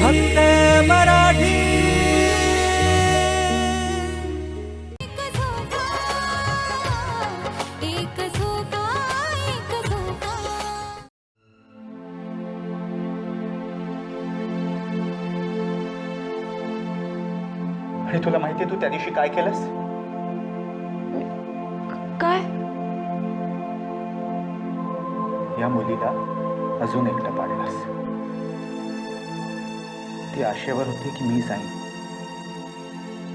फक्त मराठी. आणि तुला माहितीये तू त्या दिवशी काय केलंस? काय? या मुलीला अजून एकटं पाडलंस. ती आशेवर होती की मी जाईन.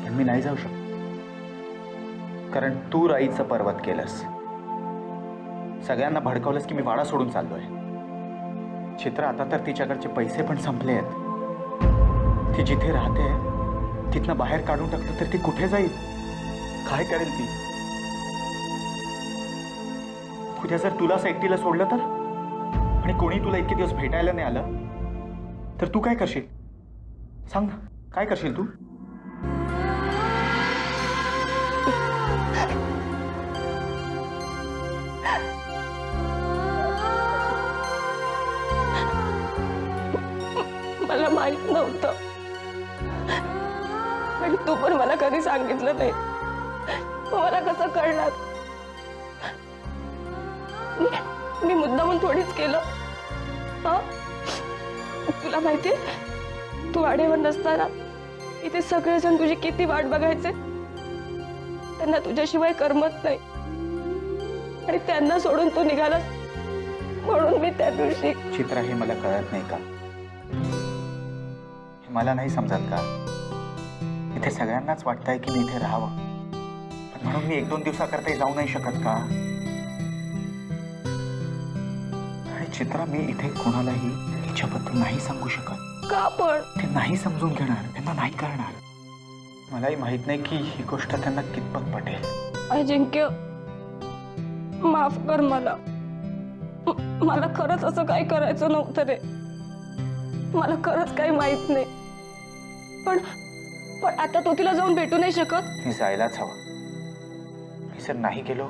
पण मी नाही जाऊ शकत. कारण तू राईचं पर्वत केलंस. सगळ्यांना भडकवलंस की मी वाडा सोडून चाललोय. चित्र आता तर तिच्याकडचे पैसे पण संपले आहेत. ती जिथे राहते तिथनं बाहेर काढून टाकलं तर ती कुठे जाईल? काय करेल ती? उद्या जर तुलाच एकटीला सोडलं तर? आणि कोणी तुला इतके दिवस भेटायला नाही आलं? तर तू काय करशील? सांग ना. काय करशील तू? मला माहीत नव्हतं. आणि तू पण मला कधी सांगितलं नाही. मला कसं कळणार? मी- मी मुद्दामून थोडीच केलं. हा? तुला माहितीये तू वाडेवर नसताना इथे सगळेजण तुझी किती वाट बघायचे? त्यांना तुझ्याशिवाय करमत नाही. आणि त्यांना सोडून तू निघालास म्हणून मी त्या दिवशी चित्रा हे मला कळत नाही का? हे मला नाही समजत का? इथे सगळ्यांनाच वाटतंय की मी इथे राहावं. पण म्हणून मी एक दोन दिवसाकरता जाऊ नाही शकत का? आणि चित्रा मी इथे कोणालाही तिच्याबद्दल नाही सांगू शकत. का पण ते नाही समजून घेणार त्यांना नाही करणार. मलाही माहीत नाही की ही गोष्ट त्यांना कितपत पटेल. अजिंक्य माफ कर मला. मला खरंच असं काही करायचं नव्हतं रे. मला खरंच काही माहीत नाही. पण पण आता तो तिला जाऊन भेटू नाही शकत? मी जायलाच हवं. मी जर नाही गेलो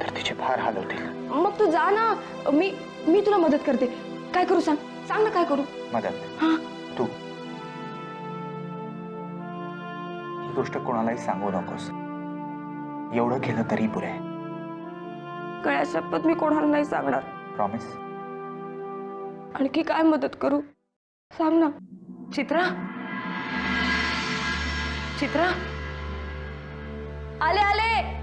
तर तिचे फार हाल होतील मग तू जा ना. मी मी तुला मदत करते. काय करू सांग? सांग ना काय करू? मदत हा? तू. ही गोष्ट कोणालाही सांगू नकोस. एवढं केलं तरी पुरे. गळ्या शपथ मी कोणाला नाही सांगणार. प्रॉमिस आणखी काय मदत करू? सांग ना. चित्रा? चित्रा? आले आले!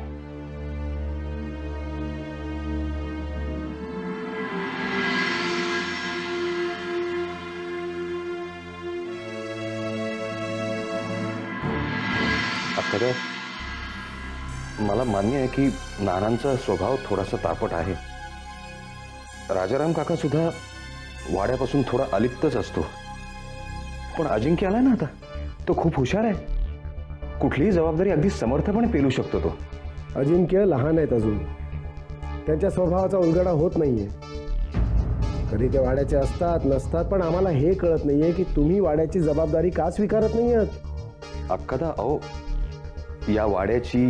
अखरं मला मान्य आहे की नानांचा स्वभाव थोडासा तापट आहे. राजाराम काका सुद्धा वाड्यापासून थोडा अलिप्तच असतो. पण अजिंक्य आलाय ना आता? तो खूप हुशार आहे. कुठलीही जबाबदारी अगदी समर्थपणे पेलू शकतो तो. अजिंक्य लहान आहेत अजून. त्यांच्या स्वभावाचा उलगडा होत नाहीये. कधी ते वाड्याचे असतात नसतात पण आम्हाला हे कळत नाहीये की तुम्ही वाड्याची जबाबदारी का स्वीकारत नाही आहात अक्कादा अहो या वाड्याची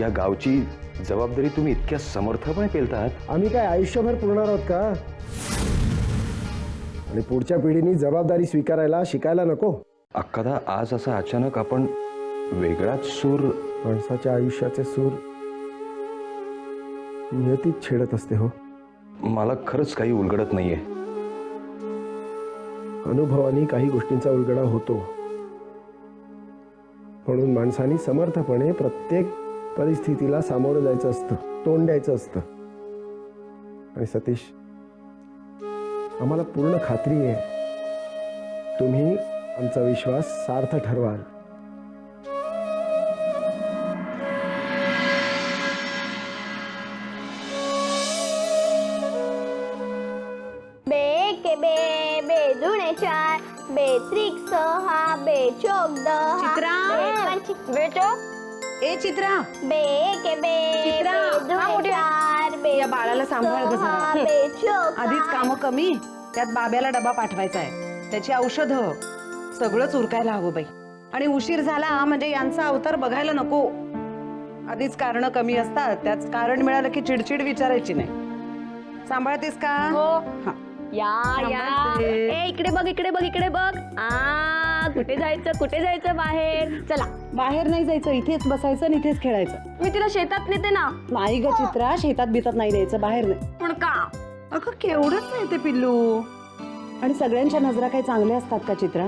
या गावची जबाबदारी तुम्ही इतक्या समर्थपणे पेलत आहात आम्ही काय आयुष्यभर पुरणार आहोत का? आणि पुढच्या पिढीने जबाबदारी स्वीकारायला शिकायला नको? अक्कादा आज असा अचानक आपण वेगळाच सूर माणसाच्या आयुष्याचे सूर नियतीत छेडत असते हो. मला खरंच काही उलगडत नाहीये. अनुभवाने काही गोष्टींचा उलगडा होतो. म्हणून माणसाने समर्थपणे प्रत्येक परिस्थितीला सामोरं जायचं असतं तोंड द्यायचं असतं. आणि सतीश आम्हाला पूर्ण खात्री आहे. तुम्ही आमचा विश्वास सार्थ ठरवाल. बे के बे बे जुने चार बे त्रिक सहा बे चौक दहा चित्रा. ए चित्रा. बे के बे. चित्रा, बे हा, जुने मोठी. चार बे या बाळाला सांभाळ गं जरा. सहा, हं. बे चौक आधीच कामं कमी. त्यात बाब्याला डबा पाठवायचा आहे. त्याची औषधं. सगळंच उरकायला हवं बाई. आणि उशीर झाला म्हणजे यांचा अवतार बघायला नको. आधीच कारण कमी असतात. त्याच कारण मिळालं की चिडचिड विचारायची नाही. सांभाळतेस का? हो. हा. या या. ए इकडे बघ इकडे बघ इकडे बघ. आ कुठे जायचं कुठे जायचं बाहेर? चला. बाहेर नाही जायचं इथेच बसायचं आणि इथेच खेळायचं. मी तिला शेतात नेते ना. नाही ग चित्रा शेतात बितात नाही न्यायचं बाहेर नाही. पण का? अगं केवढंच नाही ते पिल्लू. आणि सगळ्यांच्या नजरा काही चांगल्या असतात का चित्रा?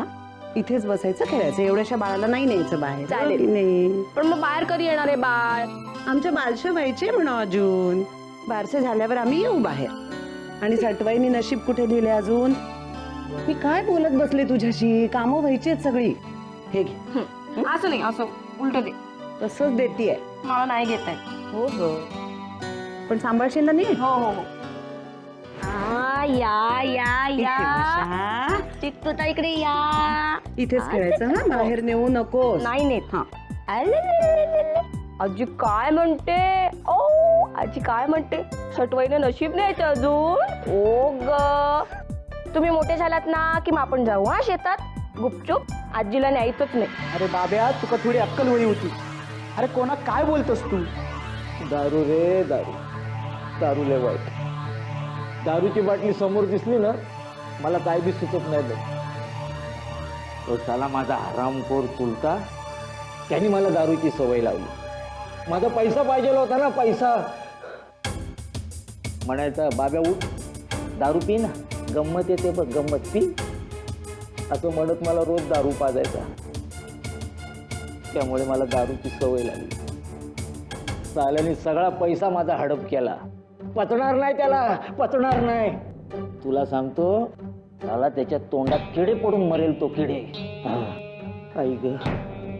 इथेच बसायचं खेळायचं. एवढ्याशा बाळाला नाही न्यायचं बाहेर. चालेल. नाही? पण मग बाहेर कधी येणार आहे बाळ? आमच्या बालशा व्हायचे म्हणा अजून. बारसे झाल्यावर आम्ही येऊ बाहेर. आणि सटवाईनी नशीब कुठे लिहिले अजून? मी काय बोलत बसले तुझ्याशी? कामं व्हायची सगळी. हे घे. असं नाही असं उलट दे. तसंच देतीये. मला नाही घेत आहे. हो हो पण सांभाळशील ना नीट? हो हो हो. आ, या या इथे या. बसा. चित्तूता इकडे या. इथेच खेळायचं ना बाहेर नेऊ नको नाही नेत. हा. आजी काय म्हणते? आजी काय म्हणते? सटवाईने नशीब न्यायचं अजून? ओ ग. तुम्ही मोठे झालात ना की मग आपण जाऊ हा शेतात? गुपचूप आजीला न्यायचंच नाही. अरे बाब्या तुका थोडी अक्कल होई होती. अरे कोणा काय बोलतोस तू? दारू रे दारू. दारू लय वाईट. दारूची बाटली समोर दिसली ना मला काय बी सुचत नाही बघ. तो साला माझा हरामखोर चुलता त्यांनी मला दारूची सवय लावली. माझा पैसा पाहिजे होता ना पैसा. म्हणायचा बाब्या उठ. दारू पी ना. गंमत येते बघ गंमत पी. असं म्हणत मला रोज दारू पाजायचा. त्यामुळे मला दारूची सवय लागली. साल्याने सगळा पैसा माझा हडप केला. पचणार नाही त्याला. पचणार नाही. तुला सांगतो त्याला त्याच्या तोंडात किडे पडून मरेल तो किडे. हा. आई ग.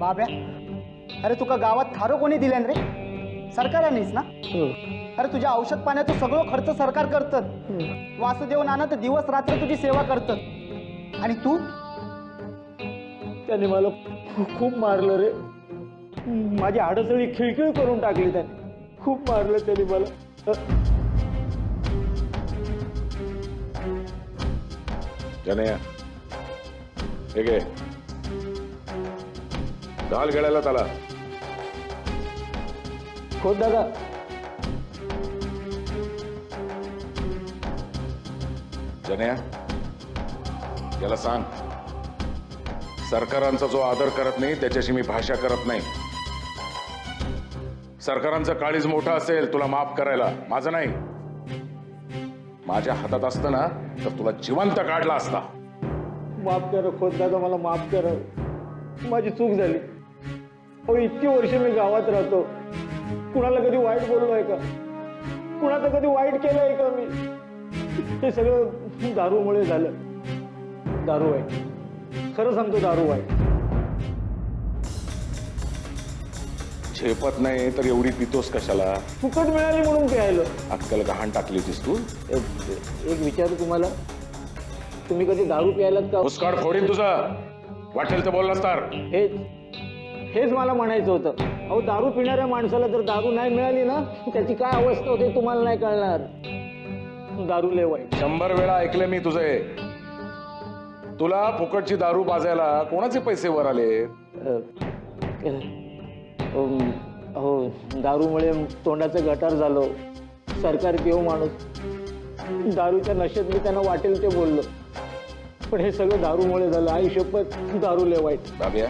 बाब्या अरे तुका गावात थारो कोणी दिल्यान रे? सरकारानेच ना? हो. अरे तुझ्या औषध पाण्याचा सगळं खर्च सरकार करतात वासुदेव नाना तर दिवस रात्र तुझी सेवा करतात. आणि तू? त्याने मला खूप मारलं रे. माझी हाडं सगळी खिळखिळ करून टाकली त्याने. खूप मारलं त्याने मला. हे घे. घाल गेळायला त्याला खोत दादा. जन्या याला सांग. सरकारांचा जो आदर करत नाही त्याच्याशी मी भाषा करत नाही. सरकारांचं काळीज मोठं असेल तुला माफ करायला. माझं नाही. माझ्या हातात असतं ना तर तुला जिवंत काढला असता. माफ कर खोत दादा मला माफ कर. माझी चूक झाली. हो इतकी वर्ष मी गावात राहतो. कुणाला कधी वाईट बोललो आहे का? कुणाचं कधी वाईट केलं आहे का मी? हे सगळं दारूमुळे झालं. दारू आहे. खरं सांगतो दारू आहे. झेपत नाही तर एवढी पितोस कशाला? फुकट मिळाली म्हणून प्यायलं अक्कल गहाण टाकली होतीस तू? एक एक विचारू तुम्हाला? तुम्ही कधी दारू प्यायलात का? मुस्काड फोडीन तुझा. वाटेल तर बोललास तर. हेच. हेच मला म्हणायचं होतं. अहो दारू पिणाऱ्या माणसाला जर दारू नाही मिळाली ना त्याची काय अवस्था होते तुम्हाला नाही कळणार. दारू लय वाईट शंभर वेळा ऐकले मी तुझे. तुला फुकटची दारू पाजायला कोणाचे पैसे वर आले? हो दारूमुळे तोंडाचं गटार झालो. सरकार पिऊ माणूस. दारूच्या नशेत मी त्यांना वाटेल ते बोललो. पण हे सगळं दारूमुळे झालं. शपथ दारू लय वाईट बाब्या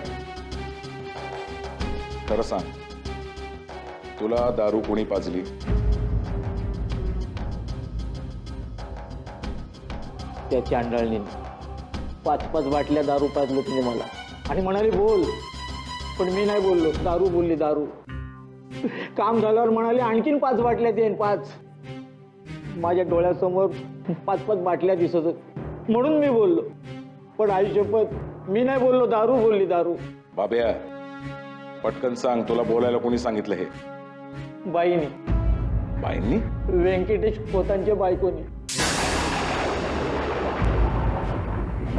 खरं सांग. तुला दारू कोणी पाजली? त्या चांडाळणीने पाच पाच बाटल्या दारू पाजलं तिने मला. आणि म्हणाली बोल. पण मी नाही बोललो. दारू बोलली दारू. काम झाल्यावर म्हणाले आणखीन पाच बाटल्या देईन पाच. माझ्या डोळ्यासमोर पाच पाच बाटल्या दिसत. म्हणून मी बोललो. पण आई शपथ मी नाही बोललो. दारू बोलली दारू. बाब्या पटकन सांग तुला बोलायला कोणी सांगितलं हे? बाईने. बाईंनी? व्यंकटेश पोतांच्या बायकोनी.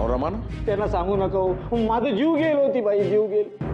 मनोरमान त्यांना सांगू नका हो. माझं जीव गेल होती बाई जीव गेल